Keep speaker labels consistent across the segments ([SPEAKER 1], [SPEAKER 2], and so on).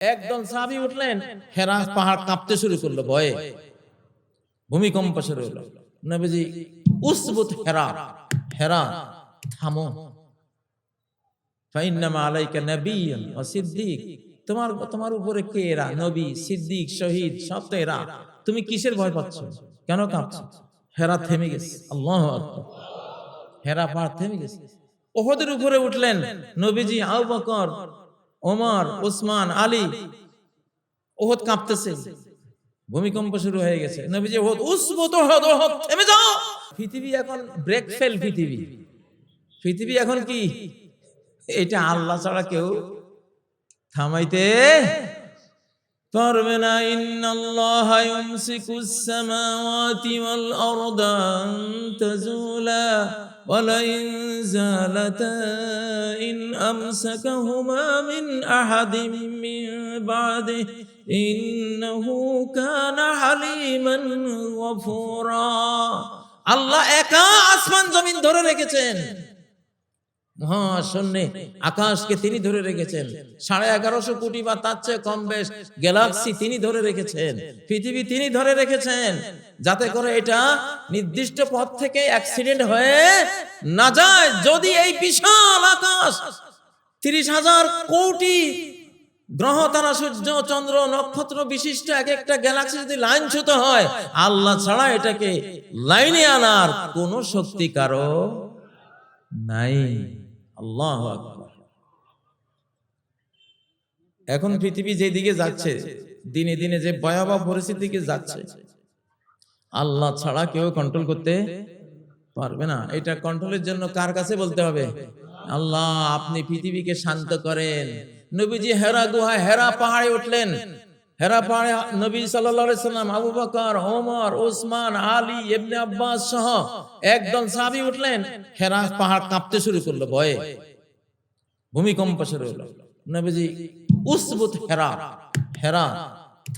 [SPEAKER 1] একদল সাহাবি উঠলেন হেরা পাহাড় কাঁপতে শুরু করল ভয়ে। ভূমিকম্প শুরু হলো। নবীজি, উসবুত হেরা হেরা, থামো। ফাইন্নামা আলাইকা নাবিয়্যুন ওয়া সিদ্দিক। তোমার তোমার উপরে কে এরা? নবী, সিদ্দিক, শহীদ, সব তো এরা। তুমি কিসের ভয় পাচ্ছ? কেন কাঁপছো? হেরা থেমে গেছে। আল্লাহু হেরা পাহাড় থেমে গেছে। ওহদের উপরে উঠলেন নবীজি আবু বকর। ওমর ওসমান আলী ওহদ কাঁপতেছে। ভূমিকম্প শুরু হয়ে গেছে। নবীজি ওহদ উসবুত ওহদ ওহদ থেমে যাও। পৃথিবী এখন ব্রেক ফেল পৃথিবী। পৃথিবী এখন কি? এটা আল্লাহ ছাড়া কেউ থামাইতে পারবে না। ইন্নাল্লাহ ইউমসিকুস সামাওয়াতি ওয়াল আরদা তাজুলা ولئن زالتا إن أمسكهما من أحد من بعده إنه كان حليما غفورا আল্লাহ একা আসমান জমিন ধরে রেখেছেন মহাশূন্যে আকাশকে তিনি ধরে রেখেছেন। সাড়ে এগারোশো কোটি বা তার চেয়ে কম বেশ গ্যালাক্সি তিনি ধরে রেখেছেন। পৃথিবী তিনি ধরে রেখেছেন। যাতে করে এটা নির্দিষ্ট পথ থেকে অ্যাক্সিডেন্ট হয়ে না যায়। যদি এই বিশাল আকাশ তিরিশ হাজার কোটি গ্রহ, তারা সূর্য, চন্দ্র, নক্ষত্র বিশিষ্ট এক একটা গ্যালাক্সি যদি লাইনচ্যুত হয়, আল্লাহ ছাড়া এটাকে লাইনে আনার কোন শক্তি কারও নাই। আল্লাহ এখন পৃথিবী যেদিকে যাচ্ছে, দিনে দিনে যে ভয়াবহ পরিস্থিতিকে যাচ্ছে, আল্লাহ ছাড়া কেউ কন্ট্রোল করতে পারবে না। এটা কন্ট্রোলের জন্য কার কাছে বলতে হবে? আল্লাহ, আপনি পৃথিবীকে শান্ত করেন। নবীজি হেরা গুহা, হেরা পাহাড়ে উঠলেন। হেরা পাহাড়ে নবী সাল্লাম, আবু বকর, ওমর ওসমান আলী, ইবনে আব্বাস সহ একদল সাহাবী উঠলেন, হেরা পাহাড় কাঁপতে শুরু করল ভয়ে। ভূমিকম্প শুরু হলো। নবীজি, উসবুত হেরা হেরা,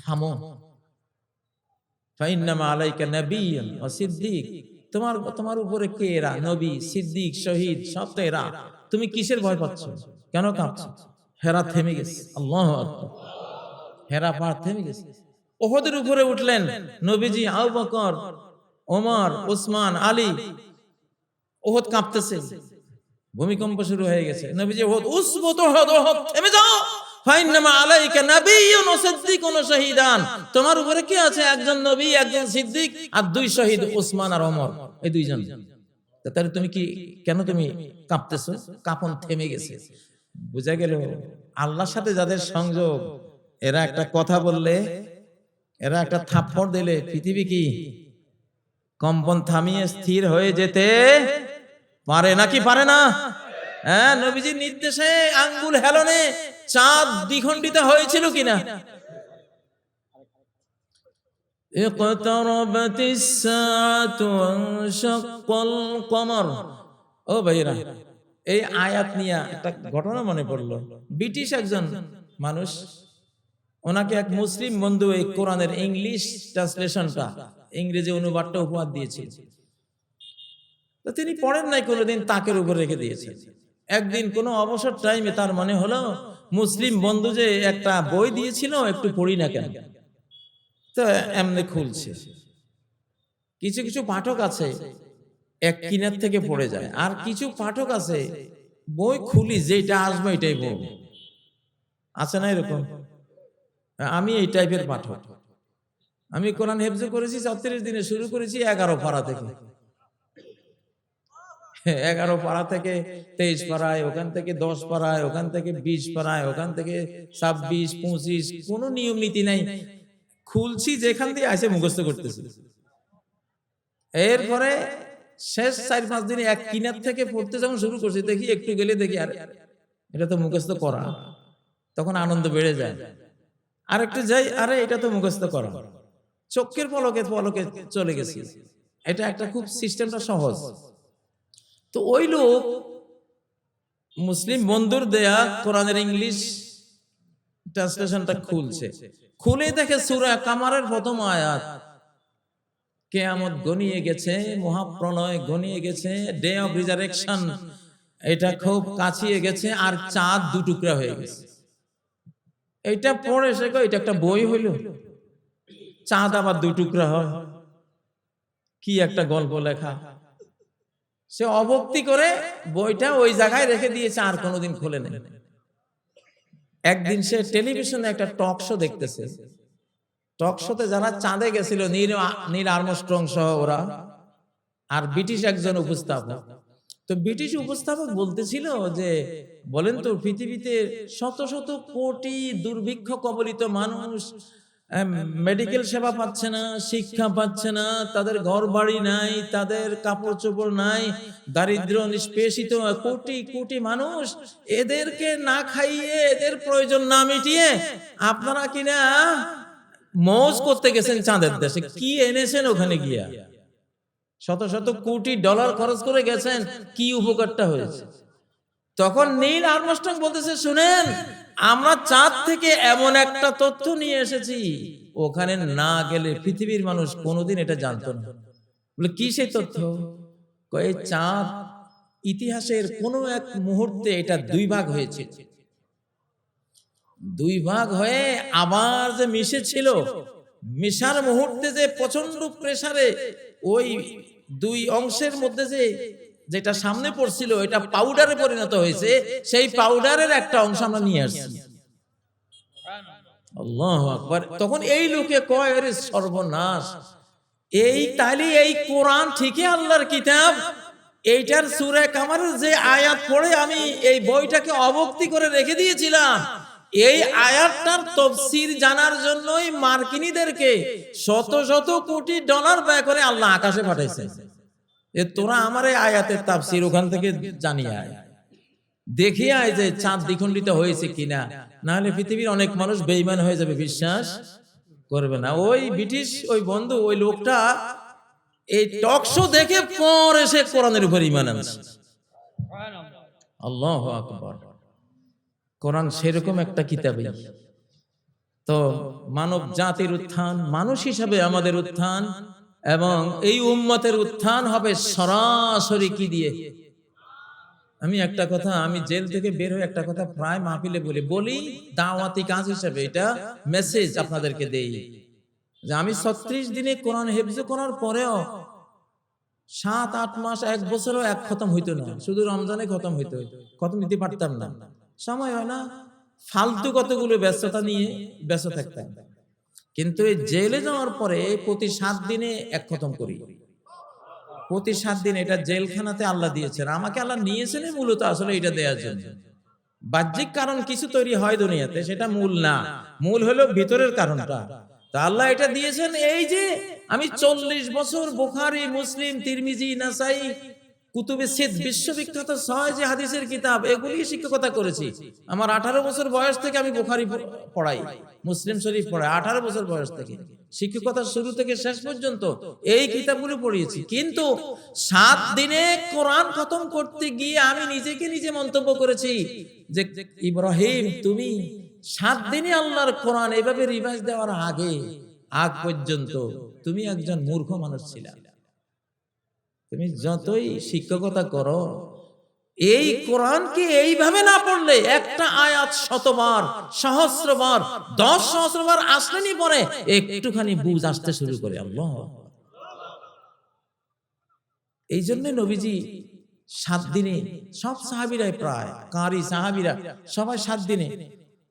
[SPEAKER 1] থামো। ফাইন্নামা আলাইকা সিদ্দিক। তোমার তোমার উপরে কে এরা? নবী, সিদ্দিক, শহীদ, সব তো এরা। তুমি কিসের ভয় পাচ্ছ? কেন কাঁপছো? হেরা থেমে গেছে। আল্লাহু আকবার। হেরা পাহাড় থেমে গেছে। ওহদের উপরে উঠলেন নবীজি আবু বকর, ওমর ওসমান আলী। ওহদ কাঁপতেছে। ভূমিকম্প শুরু হয়ে গেছে। নবীজি ওহদ উসবুত ওহদ ওহদ থেমে যাও। ফাইন্নামা আলাইকা নাবিয়্যুন ওয়া সিদ্দিকুন ওয়া শাহীদান। তোমার উপরে কে আছে? একজন নবী, একজন সিদ্দিক আর দুই শহীদ ওসমান আর ওমর। এই দুইজন। তাহলে তুমি কি, কেন তুমি কাঁপতেছো? কাঁপন থেমে গেছে। বুঝা গেল, আল্লাহর সাথে যাদের সংযোগ এরা একটা কথা বললে এরা একটা থাপ্পড় দিলে পৃথিবী কি কম্পন থামিয়ে স্থির হয়ে যেতে পারে নাকি পারে না হ্যাঁ নবীজির নির্দেশে আঙ্গুল হেলনে চাঁদ দ্বিখণ্ডিত হয়েছিল কিনা اقتربت الساعة وانشق القمر ও ভাইরা এই আয়াত নিয়ে একটা ঘটনা মনে পড়লো ব্রিটিশ একজন মানুষ ওনাকে এক মুসলিম বন্ধু এই কোরআনের ইংলিশ ট্রান্সলেশনটা, ইংরেজি অনুবাদটা উপহার দিয়েছিল। তো তিনি পড়েন নাই কোনোদিন, তাকের উপর রেখে দিয়েছেন। একদিন কোনো অবসর টাইমে তার মনে হলো, মুসলিম বন্ধু যে একটা বই দিয়েছিল, একটু পড়ি না কেন? তো এমনি খুলছে। কিছু কিছু পাঠক আছে, এক কিনার থেকে পড়ে যায়। আর কিছু পাঠক আছে, বই খুলি যেটা আসবে এটাই বই আছে না এরকম? আমি এই টাইপের পাঠক। আমি কোরআন হেফজ করেছি, ছত্রিশ দিনে শুরু করেছি, এগারো পাড়া থেকে। এগারো পাড়া থেকে তেইশ পাড়ায়, ওখান থেকে দশ পাড়ায়, ওখান থেকে বিশ পাড়ায়, ওখান থেকে ছাব্বিশ, পঁচিশ, কোনো নিয়ম নীতি নাই। খুলছি যেখান দিয়ে আসে মুখস্থ করতেছি। এরপরে শেষ চার পাঁচ দিনে এক কিনার থেকে পড়তে যখন শুরু করছি, দেখি একটু গেলে দেখি আর এটা তো মুখস্থ করা। তখন আনন্দ বেড়ে যায়। আর একটু যাই আরে এটা তো মুখস্থ করা। চোখের পলকে পলকে চলে গেছি। এটা একটা খুব সিস্টেমটা সহজ। তো ওই লোক মুসলিম বন্ধুর দেয়া কোরআনের ইংলিশ ট্রান্সলেশনটা খুলছে। খুলে দেখে সুরা কামারের প্রথম আয়াত। কেয়ামত গনিয়ে গেছে মহাপ্রণয় গনিয়ে গেছে ডে অফ রিজারেকশন এটা খুব কাছিয়ে গেছে আর চাঁদ দু টুকরা হয়ে গেছে। এইটা পড়ে সে এটা একটা বই হইল? চাঁদ আবার দু টুকরা হয়। কি একটা গল্প লেখা। সে অভক্তি করে বইটা ওই জায়গায় রেখে দিয়েছে আর কোনোদিন খুলে নেই। একদিন সে টেলিভিশনে একটা টক শো দেখতেছে। টক শোতে যারা চাঁদে গেছিল নীল নীল আর্মস্ট্রং সহ ওরা আর ব্রিটিশ একজন উপস্থাপক। তো ব্রিটিশ উপস্থাপক বলতেছিল যে, বলেন তো পৃথিবীতে শত শত কোটি দুর্ভিক্ষ কবলিত মানুষ মেডিকেল সেবা পাচ্ছে না, শিক্ষা পাচ্ছে না, তাদের ঘর বাড়ি নাই, তাদের কাপড় চোপড় নাই, দারিদ্র নিষ্পেষিত কোটি কোটি মানুষ, এদেরকে না খাইয়ে, এদের প্রয়োজন না মিটিয়ে আপনারা কিনা মৌজ করতে গেছেন চাঁদের দেশে। কি এনেছেন ওখানে গিয়া? শত শত কোটি ডলার খরচ করে গেছেন, কি উপকারটা হয়েছে? তখন নীল আর্মস্ট্রং বলতেছে, শুনেন, আমরা চাঁদ থেকে এমন একটা তথ্য নিয়ে এসেছি, ওখানে না গেলে পৃথিবীর মানুষ কোনোদিন এটা জানত না। বলে, কি সেই তথ্য? কয়ে চাঁদ ইতিহাসের কোনো এক মুহূর্তে এটা দুই ভাগ হয়েছে। দুই ভাগ হয়ে আবার যে মিশেছিল, মিশার মুহূর্তে যে প্রচণ্ড প্রেসারে ওই দুই অংশের মধ্যে যে যেটা সামনে পড়ছিল এটা পাউডারে পরিণত হয়েছে। সেই পাউডারের একটা অংশ আমরা নিয়ে আসছি। আল্লাহ আকবার। তখন এই লোকে কয় আরে সর্বনাশ। এই তাইলে এই কোরআন ঠিকই আল্লাহর কিতাব। এইটার সুরে কামারের যে আয়াত পড়ে আমি এই বইটাকে অবক্তি করে রেখে দিয়েছিলাম। এই আয়াতটার তফসির জানার জন্যই মার্কিনীদেরকে শত শত কোটি ডলার ব্যয় করে আল্লাহ আকাশে পাঠাইছে। এ তোরা আমার এই আয়াতের তাফসির ওখান থেকে জানিয়ে আয়। দেখি আয় যে চাঁদ দ্বিখণ্ডিত হয়েছে কিনা। না হলে পৃথিবীর অনেক মানুষ বেইমান হয়ে যাবে, বিশ্বাস করবে না। ওই ব্রিটিশ, ওই বন্ধু, ওই লোকটা এই টক শো দেখে পর এসে কোরআনের উপর ইমান আনছে। আল্লাহ আকবর। কোরআন সেরকম একটা কিতাবই। তো মানব জাতির উত্থান মানুষ হিসাবে আমাদের উত্থান এবং এই উম্মতের উত্থান হবে সরাসরি কি দিয়ে? আমি একটা কথা আমি জেল থেকে বের হয়ে একটা কথা প্রায় মাহফিলে বলি বলি দাওয়াতি কাজ হিসেবে এটা মেসেজ আপনাদেরকে দেই। যে আমি ছত্রিশ দিনে কোরআন হেফজ করার পরেও সাত আট মাস এক বছরও এক খতম হইতো না। শুধু রমজানে খতম হইতো। খতম দিতে পারতাম না। সময় হয় না ফালতু কতগুলো ব্যস্ততা নিয়ে ব্যস্ত থাকতাম কিন্তু এই জেলে যাওয়ার পরে প্রতি সাত দিনে এক খতম করি। প্রতি সাত দিন এটা জেলখানাতে আল্লাহ দিয়েছেন। আমাকে আল্লাহ নিয়েছেন মূলত আসলে এটা দেওয়ার জন্য। বাহ্যিক কারণ কিছু তৈরি হয় দুনিয়াতে সেটা মূল না। মূল হলো ভিতরের কারণটা। তা আল্লাহ এটা দিয়েছেন এই যে আমি চল্লিশ বছর বুখারি মুসলিম তিরমিজি নাসাই কুতুবে সিদ বিশ্ববিখ্যাত যে হাদিসের কিতাব এগুলি শিক্ষকতা করেছি। আমার আঠারো বছর বয়স থেকে আমি বুখারি পড়াই মুসলিম শরীফ পড়াই আঠারো বছর বয়স থেকে। শিক্ষকতার শুরু থেকে শেষ পর্যন্ত এই কিতাবগুলো পড়িয়েছি। কিন্তু সাত দিনে কোরআন খতম করতে গিয়ে আমি নিজেকে নিজে মন্তব্য করেছি যে ইব্রাহিম তুমি সাত দিনে আল্লাহর কোরআন এভাবে রিভাইজ দেওয়ার আগে আগ পর্যন্ত তুমি একজন মূর্খ মানুষ ছিলা। তুমি যতই শিক্ষকতা করো, এই কোরআনকে এইভাবে না পড়লে একটা আয়াত শতবার, সহস্রবার, দশ সহস্রবার আসলেনি পরে একটুখানি বুঝ আসতে শুরু করে আল্লাহ। এই জন্য নবীজি সাত দিনে সব সাহাবিরাই প্রায়, কারি সাহাবিরা সবাই সাত দিনে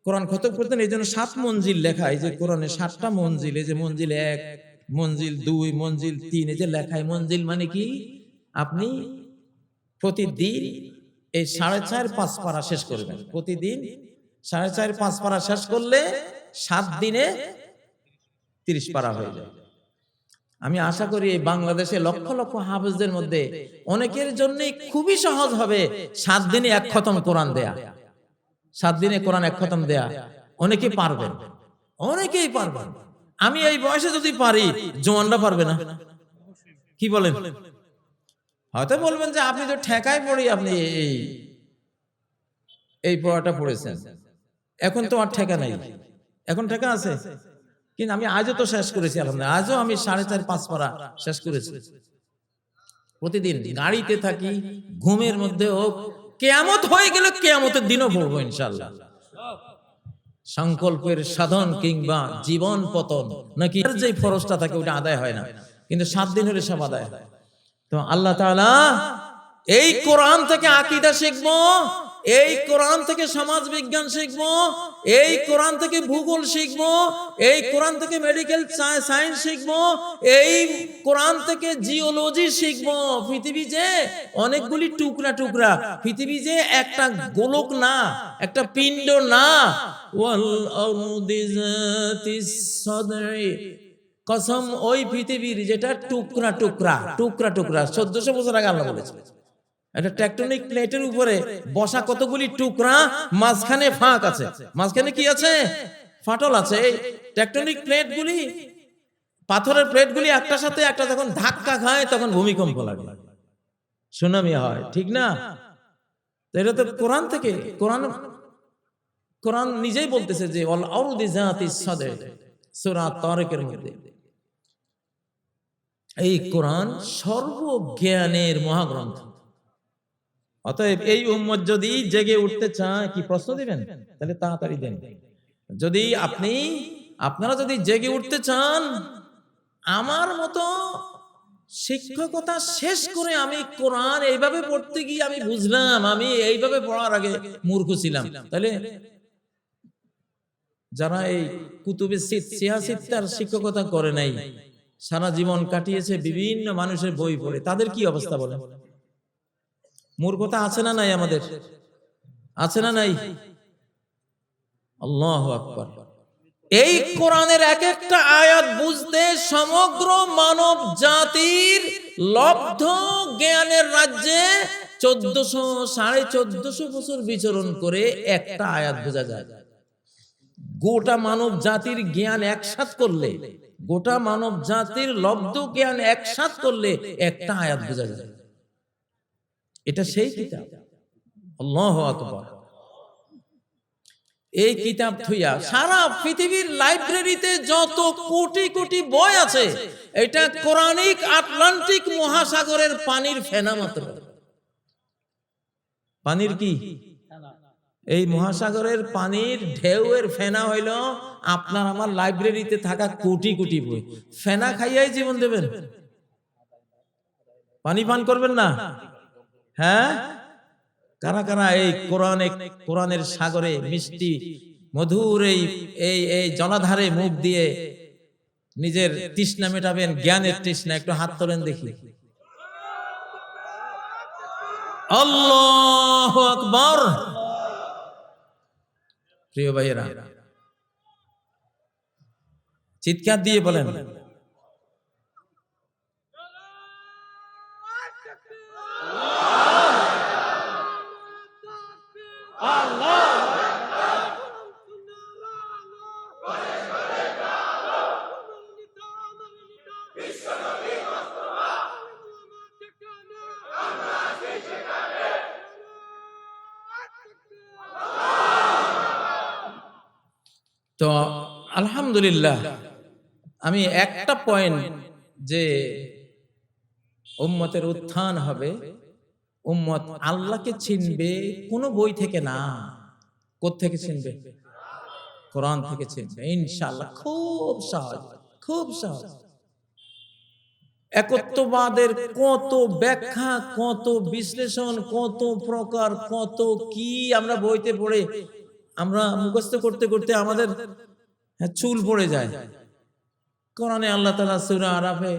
[SPEAKER 1] কোরআন খতম করতেন। এই জন্য সাত মঞ্জিল লেখা, এই যে কোরআনে সাতটা মঞ্জিল, এই যে মঞ্জিল এক মঞ্জিল দুই, মঞ্জিল তিন, এই যে লেখায় মঞ্জিল মানে কি? আপনি প্রতিদিন এই সাড়ে চার, পাঁচ পারা শেষ করবেন। প্রতিদিন সাড়ে চার, পাঁচ পারা শেষ করলে সাত দিনে তিরিশ পারা হয়ে যায়। আমি আশা করি বাংলাদেশে লক্ষ লক্ষ হাফেজদের মধ্যে অনেকের জন্য খুবই সহজ হবে সাত দিনে এক খতম কোরআন দেয়া। সাত দিনে কোরআন এক খতম দেয়া। অনেকে পারবেন। অনেকেই পারবেন। আমি এই বয়সে যদি পারি, জোয়ানরা পারবে না। কি বলেন? হয়তো বলবেন যে আপনি তো ঠেকায় পড়ি, আপনি এই এই পড়াটা পড়েছেন। এখন তো আর ঠেকা নাই। এখন ঠেকা আছে? কিন্তু আমি আজও তো শেষ করেছি, আলহামদুলিল্লাহ। আজও আমি সাড়ে চার, পাঁচ পড়া শেষ করেছি। প্রতিদিন গাড়িতে থাকি, ঘুমের মধ্যে হোক কেয়ামত হয়ে গেলে কেয়ামতের দিনও পড়ব ইনশাল্লাহ সংকল্পের সাধন কিংবা জীবন পতন, নাকি যে ফরসটা থাকে ওটা আদায় হয় না। কিন্তু সাত দিন হলে সব আদায় হয়। তো আল্লাহ তাআলা এই কোরআন থেকে আকিদা শিখব। এই কোরআন থেকে সমাজ বিজ্ঞান শিখব, এই কোরআন থেকে ভূগোল শিখব, এই কোরআন থেকে মেডিকেল সায়েন্স শিখব, এই কোরআন থেকে জিওলজি শিখব। পৃথিবী যে অনেকগুলি টুকরা টুকরা, পৃথিবী যে একটা গোলক না, একটা পিণ্ড না। কসম, ওই পৃথিবীর যেটা টুকরা টুকরা টুকরা টুকরা, চোদ্দশো বছর আগে আল্লাহ বলেছে একটা টেকটনিক প্লেটের উপরে বসা কতগুলি টুকরা মাঝখানে ফাঁক আছে। মাঝখানে কি আছে? ফাটল আছে। এই টেকটনিক প্লেটগুলি পাথরের প্লেটগুলি একটা সাথে একটা যখন ধাক্কা খায় তখন ভূমিকম্প লাগে। সুনামি হয়। ঠিক না? এটা তো কোরআন থেকে কোরআন কোরআন নিজেই বলতেছে যে অল আউরুদি জাতি সাদে সূরা তারিকের মধ্যে। এই কোরআন সর্বজ্ঞানের মহাগ্রন্থ। অতএব এই উম্মত যদি জেগে উঠতে চায় কি প্রশ্ন দিবেন? তাহলে তাড়াতাড়ি দেন। যদি আপনি আপনারা যদি জেগে উঠতে চান আমার মতো শিক্ষকতা শেষ করে আমি কোরআন এইভাবে পড়তে গিয়ে আমি বুঝলাম আমি এইভাবে পড়ার আগে মূর্খ ছিলাম। তাহলে যারা এই কুতুবে সিয়াসিত্তার শিক্ষকতা করে নাই সারা জীবন কাটিয়েছে বিভিন্ন মানুষের বই পড়ে তাদের কি অবস্থা বলে মূর্খতা আছে না নাই আমাদের? আছে না নাই? আল্লাহ আকবার। এই কোরআনের এক একটা আয়াত বুঝতে সমগ্র মানব জাতির লব্ধ জ্ঞানের রাজ্যে চোদ্দশো, সাড়ে চোদ্দশো বছর বিচরণ করে একটা আয়াত বোঝা যায়। গোটা মানব জাতির জ্ঞান একসাথ করলে, গোটা মানব জাতির লব্ধ জ্ঞান একসাথ করলে একটা আয়াত বোঝা যায়। এটা সেই কিতাব। আল্লাহ আকবার। এই কিতাব থুইয়া সারা পৃথিবীর লাইব্রেরিতে যত কোটি কোটি বই আছে এটা কোরআনিক আটলান্টিক মহাসাগরের পানির ফেনা মাত্র। পানির কি? এই মহাসাগরের পানির ঢেউয়ের ফেনা হইল আপনার আমার লাইব্রেরিতে থাকা কোটি কোটি বই। ফেনা খাইয়াই জীবন দেবেন। পানি পান করবেন না? হ্যাঁ? কারা কারা এই কোরআনে, কোরআনের সাগরে মিষ্টি, মধুর এই এই এই জলাধারে মুখ দিয়ে নিজের তৃষ্ণা মেটাবেন, জ্ঞানের তৃষ্ণা, একটু হাত তোলেন দেখি। আকবর। প্রিয় ভাইয়েরা, চিৎকার দিয়ে বলেন। তো আলহামদুলিল্লাহ, আমি একটা পয়েন্ট যে উম্মতের উত্থান হবে, উম্মত আল্লাহকে চিনবে, কোনো বই থেকে না। থেকে চিনবে? কোরআন থেকে চিনবে। ইনশাআল্লাহ খুব সহজ খুব সহজ। একত্ববাদের কত ব্যাখ্যা, কত বিশ্লেষণ, কত প্রকার, কত কি আমরা বইতে পড়ে আমরা মুখস্থ করতে করতে আমাদের হ্যাঁ, চুল পড়ে যায়। কোরআনে আল্লাহ তালা সুরা আরাফে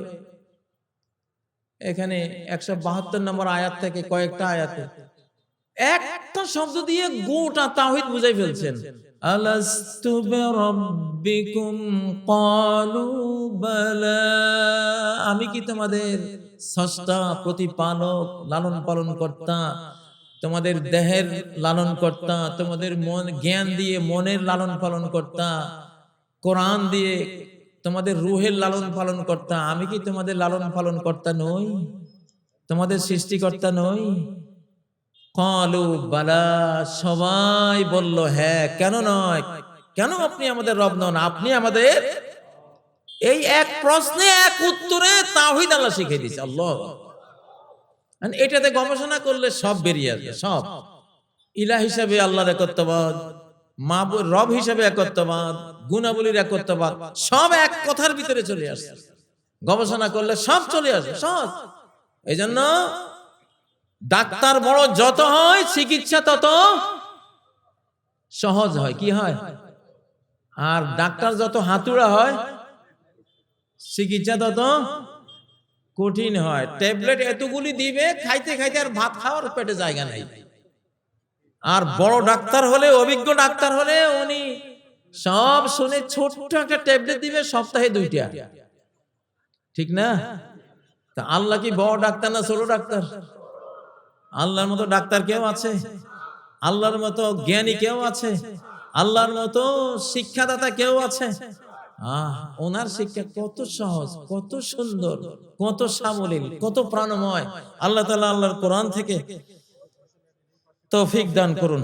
[SPEAKER 1] এখানে একশো বাহাত্তর নম্বর আয়াত থেকে কয়েকটা আয়াতে একটা শব্দ দিয়ে গোটা তাহিদ বুঝাই ফেলছেন। আলাস্তু বিরাব্বিকুম ক্বালু বালা। আমি কি তোমাদের স্রষ্টা প্রতিপালক লালন পালন কর্তা তোমাদের দেহের লালন কর্তা তোমাদের মন জ্ঞান দিয়ে মনের লালন পালন কর্তা কোরআন দিয়ে তোমাদের রুহের লালন পালন কর্তা আমি কি তোমাদের লালন পালন কর্তা নই? তোমাদের সৃষ্টিকর্তা নই? কলু বালা সবাই বলল হ্যাঁ কেন নয়? কেন আপনি আমাদের রব নন? আপনি আমাদের এই এক প্রশ্নে এক উত্তরে তাহিদ আল্লাহ শিখিয়ে দিচ্ছে আল্লাহ এটাতে গবেষণা করলে সব বেরিয়ে আসবে, সব। ইলা হিসাবে আল্লাহর একত্ববাদ মাবুর রব হিসাবে একত্ববাদ, গুণাবলীর একত্ববাদ, সব এক কথার ভিতরে চলে আসে। গবেষণা করলে সব চলে আসবে, সব। এই জন্য ডাক্তার বড় যত হয়, চিকিৎসা তত সহজ হয়। কি হয়? আর ডাক্তার যত হাতুড়া হয়, চিকিৎসা তত কঠিন হয়। ট্যাবলেট এতগুলি দিবে, খাইতে খাইতে আর ভাত খাওয়ার পেটে জায়গা নাই। আর বড় ডাক্তার হলে, অভিজ্ঞ ডাক্তার হলে উনি সব শুনে ছোট্ট একটা ট্যাবলেট দিবে, সপ্তাহে দুইটা। ঠিক না? তা আল্লাহ কি বড় ডাক্তার না ছোট ডাক্তার? আল্লাহর মতো ডাক্তার কেউ আছে? আল্লাহর মতো জ্ঞানী কেউ আছে? আল্লাহর মতো শিক্ষাদাতা কেউ আছে? আহ, ওনার শিক্ষা কত সহজ, কত সুন্দর, কত সাবলীল কত প্রাণময়। আল্লাহ তালা আল্লাহর কোরআন থেকে তৌফিক দান করুন।